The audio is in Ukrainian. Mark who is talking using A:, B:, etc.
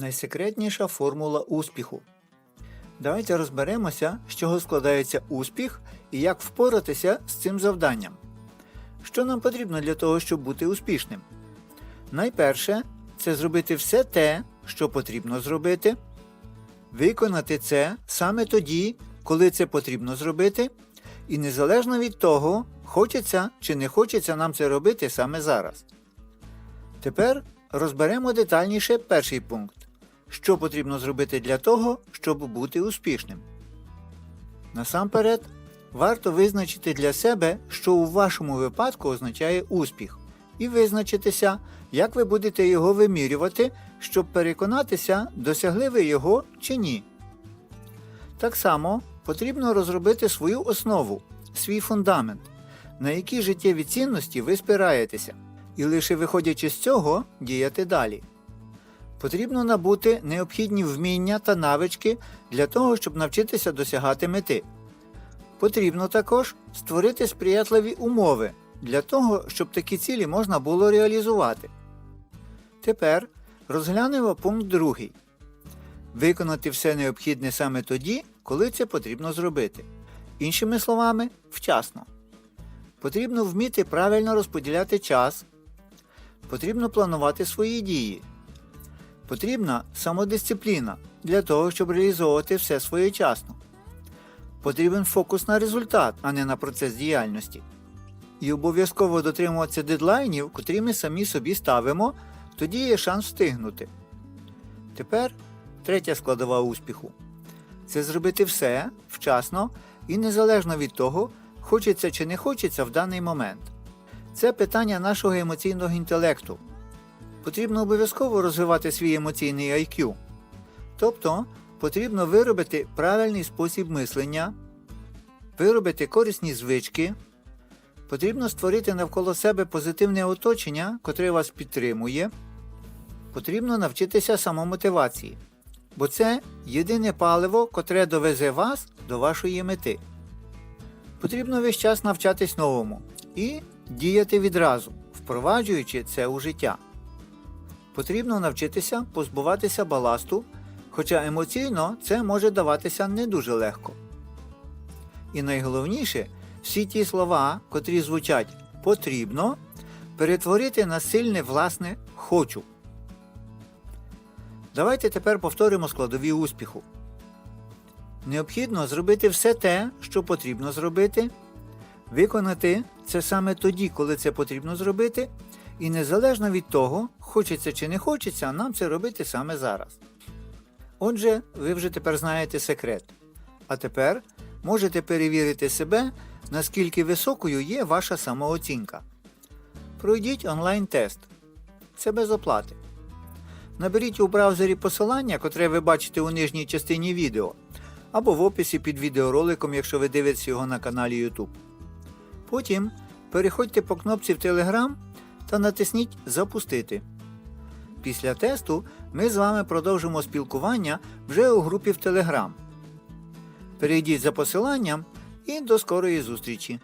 A: Найсекретніша формула успіху. Давайте розберемося, з чого складається успіх і як впоратися з цим завданням. Що нам потрібно для того, щоб бути успішним? Найперше це зробити все те, що потрібно зробити, виконати це саме тоді, коли це потрібно зробити, і незалежно від того, хочеться чи не хочеться нам це робити саме зараз. Тепер розберемо детальніше перший пункт. Що потрібно зробити для того, щоб бути успішним? Насамперед, варто визначити для себе, що у вашому випадку означає успіх, і визначитися, як ви будете його вимірювати, щоб переконатися, досягли ви його чи ні. Так само потрібно розробити свою основу, свій фундамент, на які життєві цінності ви спираєтеся, і лише виходячи з цього діяти далі. Потрібно набути необхідні вміння та навички для того, щоб навчитися досягати мети. Потрібно також створити сприятливі умови для того, щоб такі цілі можна було реалізувати. Тепер розглянемо пункт другий. Виконати все необхідне саме тоді, коли це потрібно зробити. Іншими словами, вчасно. Потрібно вміти правильно розподіляти час. Потрібно планувати свої дії. Потрібна самодисципліна для того, щоб реалізовувати все своєчасно. Потрібен фокус на результат, а не на процес діяльності. І обов'язково дотримуватися дедлайнів, котрі ми самі собі ставимо, тоді є шанс встигнути. Тепер третя складова успіху це зробити все вчасно і незалежно від того, хочеться чи не хочеться в даний момент. Це питання нашого емоційного інтелекту. Потрібно обов'язково розвивати свій емоційний IQ. Тобто потрібно виробити правильний спосіб мислення, виробити корисні звички, потрібно створити навколо себе позитивне оточення, котре вас підтримує. Потрібно навчитися самомотивації, бо це єдине паливо, котре довезе вас до вашої мети. Потрібно весь час навчатись новому і діяти відразу, впроваджуючи це у життя. Потрібно навчитися позбуватися баласту, хоча емоційно це може даватися не дуже легко. І найголовніше, всі ті слова, котрі звучать потрібно, перетворити на сильне власне хочу. Давайте тепер повторимо складові успіху. Необхідно зробити все те, що потрібно зробити, виконати це саме тоді, коли це потрібно зробити, і незалежно від того, хочеться чи не хочеться, нам це робити саме зараз. Отже, ви вже тепер знаєте секрет. А тепер можете перевірити себе, наскільки високою є ваша самооцінка. Пройдіть онлайн-тест. Це без оплати. Наберіть у браузері посилання, котре ви бачите у нижній частині відео, або в описі під відеороликом, якщо ви дивитесь його на каналі YouTube. Потім переходьте по кнопці в Telegram та натисніть Запустити. Після тесту ми з вами продовжимо спілкування вже у групі в Telegram. Перейдіть за посиланням і до скорої зустрічі!